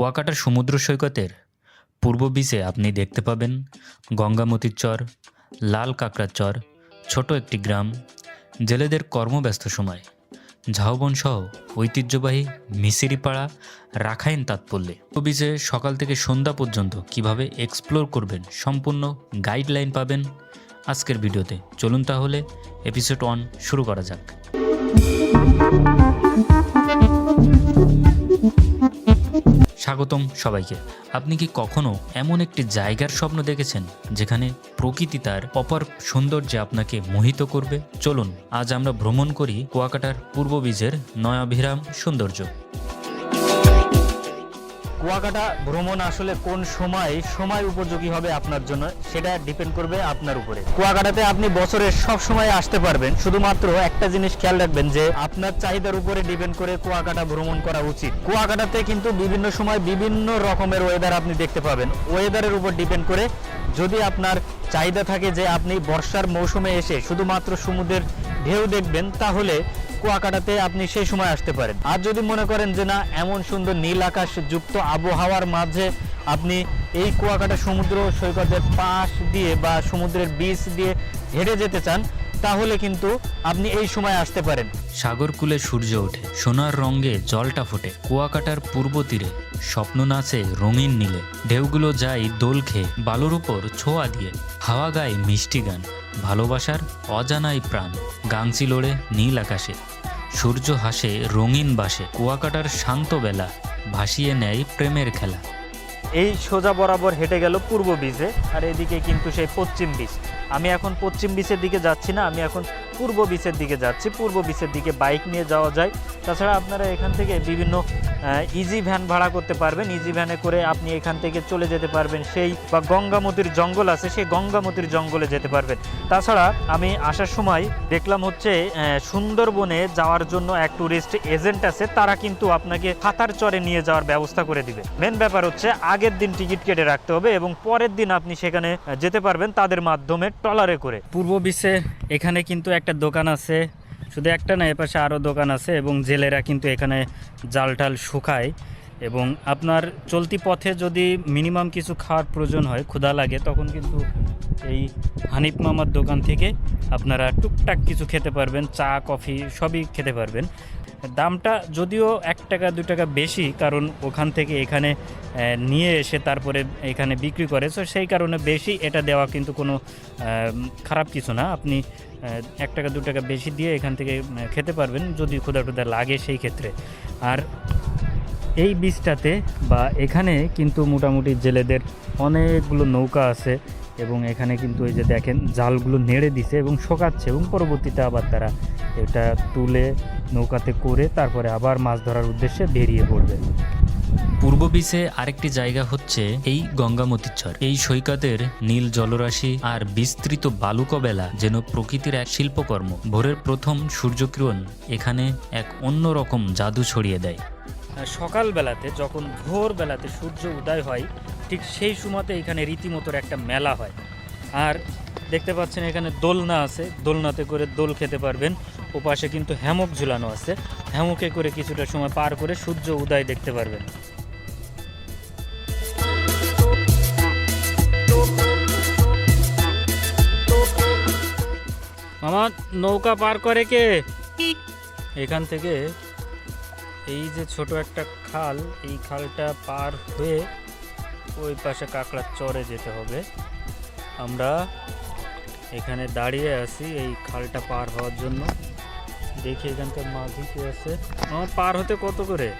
কুয়াকাটার সমুদ্র সৈকতের পূর্ব বিচে আপনি দেখতে পাবেন গঙ্গামতির চর, লাল কাঁকড়ার চর, ছোট একটি গ্রাম, জেলেদের কর্মব্যস্ত সময়, ঝাউবন সহ ঐতিহ্যবাহী মিসিরিপাড়া, রাখাইন তাৎপল্যে। বিচে সকাল থেকে সন্ধ্যা পর্যন্ত কীভাবে এক্সপ্লোর করবেন সম্পূর্ণ গাইডলাইন পাবেন আজকের ভিডিওতে। চলুন তাহলে এপিসোড ওয়ান শুরু করা যাক। স্বাগতম সবাইকে। আপনি কি কখনো এমন একটি জায়গার স্বপ্ন দেখেছেন, যেখানে প্রকৃতি তার অপর সৌন্দর্যে আপনাকে মোহিত করবে? চলুন, আজ আমরা ভ্রমণ করি কুয়াকাটার পূর্ব বীজের নয়াভিরাম সৌন্দর্য। কুয়াকাটা ভ্রমণ আসলে কোন সময় সময় উপযোগী হবে আপনার জন্য, সেটা ডিপেন্ড করবে আপনার উপরে। কুয়াকাটাতে আপনি বছরের সব সময় আসতে পারবেন, শুধুমাত্র একটা জিনিস খেয়াল রাখবেন যে আপনার চাহিদার উপরে ডিপেন্ড করে কুয়াকাটা ভ্রমণ করা উচিত। কুয়াকাটাতে কিন্তু বিভিন্ন সময় বিভিন্ন রকমের ওয়েদার আপনি দেখতে পাবেন। ওয়েদারের উপর ডিপেন্ড করে যদি আপনার চাহিদা থাকে যে আপনি বর্ষার মৌসুমে এসে শুধুমাত্র সমুদ্রের ঢেউ দেখবেন, তাহলে কুয়াকাটাতে আপনি সেই সময় আসতে পারেন। আর যদি মনে করেন যে না, এমন সুন্দর নীল আকাশ যুক্ত আবহাওয়ার মাঝে আপনি এই কুয়াকাটা সমুদ্র সৈকতের পাশ দিয়ে বা সমুদ্রের বীচ দিয়ে হেঁটে যেতে চান তাহলে কিন্তু আপনি এই সময় আসতে পারেন। সাগরকূলে সূর্য ওঠে, সোনার রঙে জলটা ফোটে, কুয়াকাটার পূর্ব তীরে, স্বপ্ন নাচে রঙিন নীলে। ঢেউগুলো যায় দোল খেয়ে, বালুর উপর ছোঁয়া দিয়ে, হাওয়া গায়ে মিষ্টি গান, ভালোবাসার অজানাই প্রাণ, গাংচি লড়ে নীল আকাশে। সূর্য হাসে রঙিন বাসে, কুয়াকাটার শান্ত বেলা, ভাসিয়ে নেয় প্রেমের খেলা। এই সোজা বরাবর হেঁটে গেল পূর্ব বিচে আর এদিকে কিন্তু সেই পশ্চিম বিচ আমি এখন পশ্চিম বিচের দিকে যাচ্ছি না, আমি এখন পূর্ব বিচের দিকে যাচ্ছি। পূর্ব বিচের দিকে বাইক নিয়ে যাওয়া যায়। তাছাড়া আপনারা এখান থেকে বিভিন্ন ইজি ভ্যান ভাড়া করতে পারবেন। ইজি ভ্যানে করে আপনি এখান থেকে চলে যেতে পারবেন। সেই বা গঙ্গামতির জঙ্গল আছে, সেই গঙ্গামতির জঙ্গলে যেতে পারবেন। তাছাড়া আমি আসার সময় দেখলাম হচ্ছে সুন্দরবনে যাওয়ার জন্য এক ট্যুরিস্ট এজেন্ট আছে, তারা কিন্তু আপনাকে হাতার চরে নিয়ে যাওয়ার ব্যবস্থা করে দিবে। মেন ব্যাপার হচ্ছে, আগের দিন টিকিট কেটে রাখতে হবে এবং পরের দিন আপনি সেখানে যেতে পারবেন তাদের মাধ্যমে ট্রলারে করে। পূর্ব বিশ্বে এখানে কিন্তু একটা দোকান আছে শুধু একটা না, এপাশে আরও দোকান আছে এবং জেলেরা কিন্তু এখানে জাল টাল শুকায়। এবং আপনার চলতি পথে যদি মিনিমাম কিছু খাওয়ার প্রয়োজন হয়, ক্ষুধা লাগে, তখন কিন্তু এই হানিফ মামার দোকান থেকে আপনারা টুকটাক কিছু খেতে পারবেন, চা, কফি সবই খেতে পারবেন। দামটা যদিও এক টাকা দু টাকা বেশি, কারণ ওখান থেকে এখানে নিয়ে এসে তারপরে এখানে বিক্রি করে তো সেই কারণে বেশি এটা দেওয়া কিন্তু কোনো খারাপ কিছু না। আপনি এক টাকা দু টাকা বেশি দিয়ে এখান থেকে খেতে পারবেন, যদি ক্ষুদা টুদা লাগে সেই ক্ষেত্রে। আর এই বীজটাতে বা এখানে কিন্তু মোটামুটি জেলেদের অনেকগুলো নৌকা আছে। এবং এখানে কিন্তু এই যে দেখেন, জালগুলো নেড়ে দিছে এবং শোকাচ্ছে এবং পরবর্তীতে আবার তারা এটা তুলে নৌকাতে করে তারপরে আবার মাছ ধরার উদ্দেশ্যে বেরিয়ে পড়বে। পূর্ব বিচে আরেকটি জায়গা হচ্ছে এই গঙ্গামতির চর এই সৈকতের নীল জলরাশি আর বিস্তৃত বালুকবেলা যেন প্রকৃতির এক শিল্পকর্ম। ভোরের প্রথম সূর্যকিরণ এখানে এক অন্যরকম জাদু ছড়িয়ে দেয়। সকালবেলাতে যখন ভোরবেলাতে সূর্য উদয় হয়, ঠিক সেই সময়তে এখানে রীতিমতোর একটা মেলা হয়। আর দেখতে পাচ্ছেন এখানে দোলনা আছে, দোলনাতে করে দোল খেতে পারবেন। ওপাশে কিন্তু হ্যামক ঝুলানো আছে। হ্যামকে করে কিছুটা সময় পার করে সূর্য উদয় দেখতে পারবেন। মামা, নৌকা পার করে কে? এখান থেকে এই যে ছোট একটা খাল, এই খালটা পার হয়ে ওই পাশে কাঁকড়ার চরে যেতে হবে। আমরা এখানে দাঁড়িয়ে আছি এই খালটা পার হওয়ার জন্য। দেখি এখানকার মাঝি কে আছে। আমার পার হতে কত করে?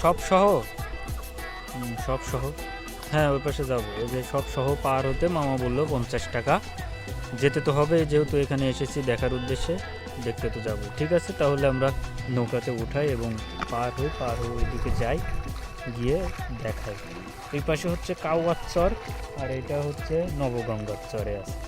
সব সহ? সব সহ। হ্যাঁ ওই পাশে যাব। ওই যে সব সহ পার হতে মামা বলল পঞ্চাশ টাকা। যেতে তো হবে যেহেতু এখানে এসেছি দেখার উদ্দেশ্যে। দেখতে তো যাব। ঠিক আছে, তাহলে আমরা নৌকাতে উঠাই এবং পার হই, পার হয়ে ওইদিকে যাই, গিয়ে দেখাই। এই পাশে হচ্ছে কাউয়ার চর, আর এটা হচ্ছে নবগঙ্গার চরে আছে।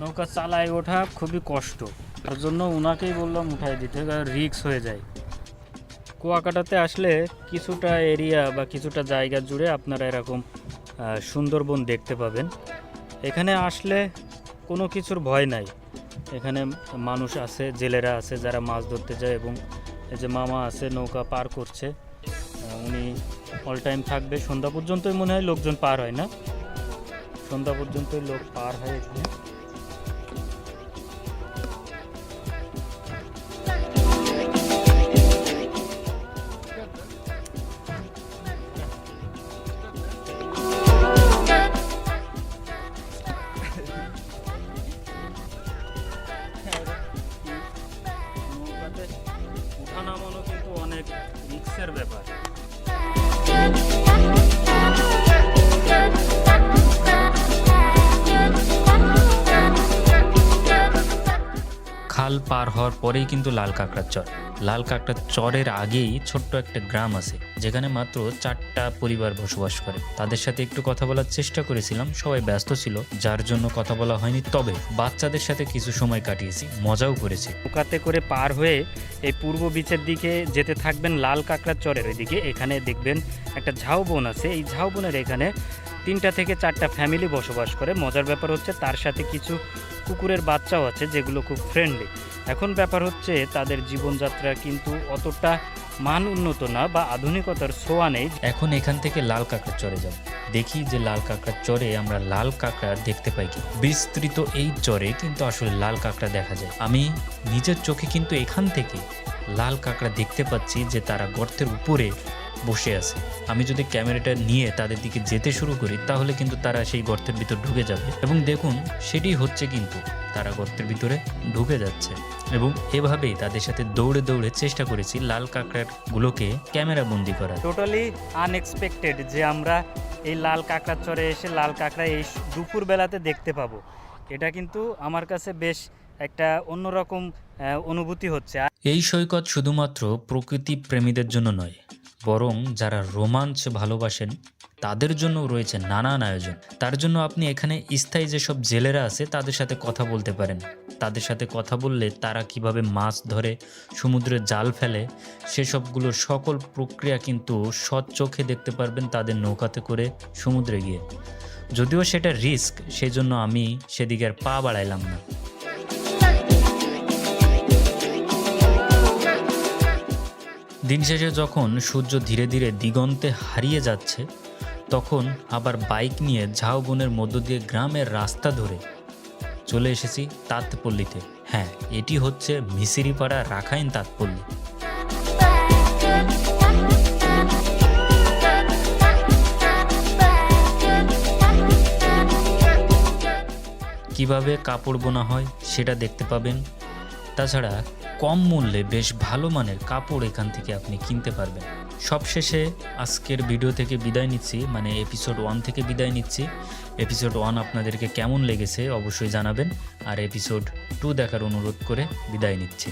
নৌকা চালায় ওঠা খুবই কষ্ট। তার জন্য ওনাকেই বললাম উঠাই দিতে রিক্স হয়ে যায়। কুয়াকাটাতে আসলে কিছুটা এরিয়া বা কিছুটা জায়গা জুড়ে আপনারা এরকম সুন্দরবন দেখতে পাবেন। এখানে আসলে কোনো কিছুর ভয় নাই। এখানে মানুষ আছে, জেলেরা আছে, যারা মাছ ধরতে যায় এবং এই যে মামা আছে, নৌকা পার করছে। উনি অল টাইম থাকবে। সন্ধ্যা পর্যন্তই মনে হয় লোকজন পার হয় না। সন্ধ্যা পর্যন্তই লোক পার হয় এখানে। খাল পার হওয়ার পরেই কিন্তু লাল কাঁকড়ার চর। লাল কাঁকড়ার চরের আগেই ছোট্ট একটা গ্রাম আছে, যেখানে মাত্র চারটা পরিবার বসবাস করে। তাদের সাথে একটু কথা বলার চেষ্টা করেছিলাম, সবাই ব্যস্ত ছিল, যার জন্য কথা বলা হয়নি। তবে বাচ্চাদের সাথে কিছু সময় কাটিয়েছি, মজাও করেছি। নৌকাতে করে পার হয়ে এই পূর্ব বিচের দিকে যেতে থাকবেন লাল কাঁকড়ার চরের ওইদিকে। এখানে দেখবেন একটা ঝাউবন আছে। এই ঝাউবনের এখানে তিনটা থেকে চারটা ফ্যামিলি বসবাস করে। মজার ব্যাপার হচ্ছে তার সাথে কিছু কুকুরের বাচ্চাও আছে যেগুলো খুব ফ্রেন্ডলি এখন ব্যাপার হচ্ছে তাদের জীবনযাত্রা কিন্তু অতটা মান উন্নত না বা আধুনিকতার ছোঁয়া নেই। এখন এখান থেকে লাল কাকড় চড়ে যাব দেখি যে লাল কাঁকড়ার চরে আমরা লাল কাঁকড়া দেখতে পাই কি। বিস্তৃত এই চরে কিন্তু আসলে লাল কাঁকড়া দেখা যায়। আমি নিজের চোখে কিন্তু এখান থেকে লাল কাঁকড়া দেখতে পাচ্ছি যে তারা গর্তের উপরে বসে আছে। আমি যদি ক্যামেরাটা নিয়ে তাদের দিকে যেতে শুরু করি, তাহলে কিন্তু তারা সেই গর্তের ভিতর ঢুকে যাবে। এবং দেখুন, সেটি হচ্ছে কিন্তু তারা গর্তের ভিতরে ঢুকে যাচ্ছে। এবং এভাবেই তাদের সাথে দৌড়ে দৌড়ে চেষ্টা করেছি লাল কাঁকড়ার গুলোকে ক্যামেরা বন্দি করার। টোটালি আনএক্সপেক্টেড যে আমরা এই লাল কাঁকড়ার চরে এসে লাল কাঁকড়া এই দুপুর বেলাতে দেখতে পাবো। এটা কিন্তু আমার কাছে বেশ একটা অন্যরকম অনুভূতি হচ্ছে। এই সৈকত শুধুমাত্র প্রকৃতি প্রেমীদের জন্য নয়, বরং যারা রোমাঞ্চ ভালোবাসেন তাদের জন্য রয়েছে নানান আয়োজন। তার জন্য আপনি এখানে স্থায়ী যেসব জেলেরা আছে, তাদের সাথে কথা বলতে পারেন। তাদের সাথে কথা বললে তারা কীভাবে মাছ ধরে, সমুদ্রে জাল ফেলে, সেসবগুলো সকল প্রক্রিয়া কিন্তু সৎ চোখে দেখতে পারবেন তাদের নৌকাতে করে সমুদ্রে গিয়ে। যদিও সেটা রিস্ক, সেজন্য আমি সেদিকে আর পা বাড়াইলাম না। দিন শেষে যখন সূর্য ধীরে ধীরে দিগন্তে হারিয়ে যাচ্ছে তখন আবার বাইক নিয়ে ঝাউবনের মধ্য দিয়ে গ্রামের রাস্তা ধরে চলে এসেছি তাঁতপল্লীতে। হ্যাঁ এটি হচ্ছে মিসিরিপাড়া রাখাইন তাঁতপল্লী। কীভাবে কাপড় বোনা হয় সেটা দেখতে পাবেন। তাছাড়া কম মূল্যে বেশ ভালো মানের কাপড় এখান থেকে আপনি কিনতে পারবেন। সবশেষে আজকের ভিডিও থেকে বিদায় নিচ্ছি মানে এপিসোড ওয়ান থেকে বিদায় নিচ্ছি। এপিসোড ওয়ান আপনাদেরকে কেমন লেগেছে অবশ্যই জানাবেন, আর এপিসোড টু দেখার অনুরোধ করে বিদায় নিচ্ছি।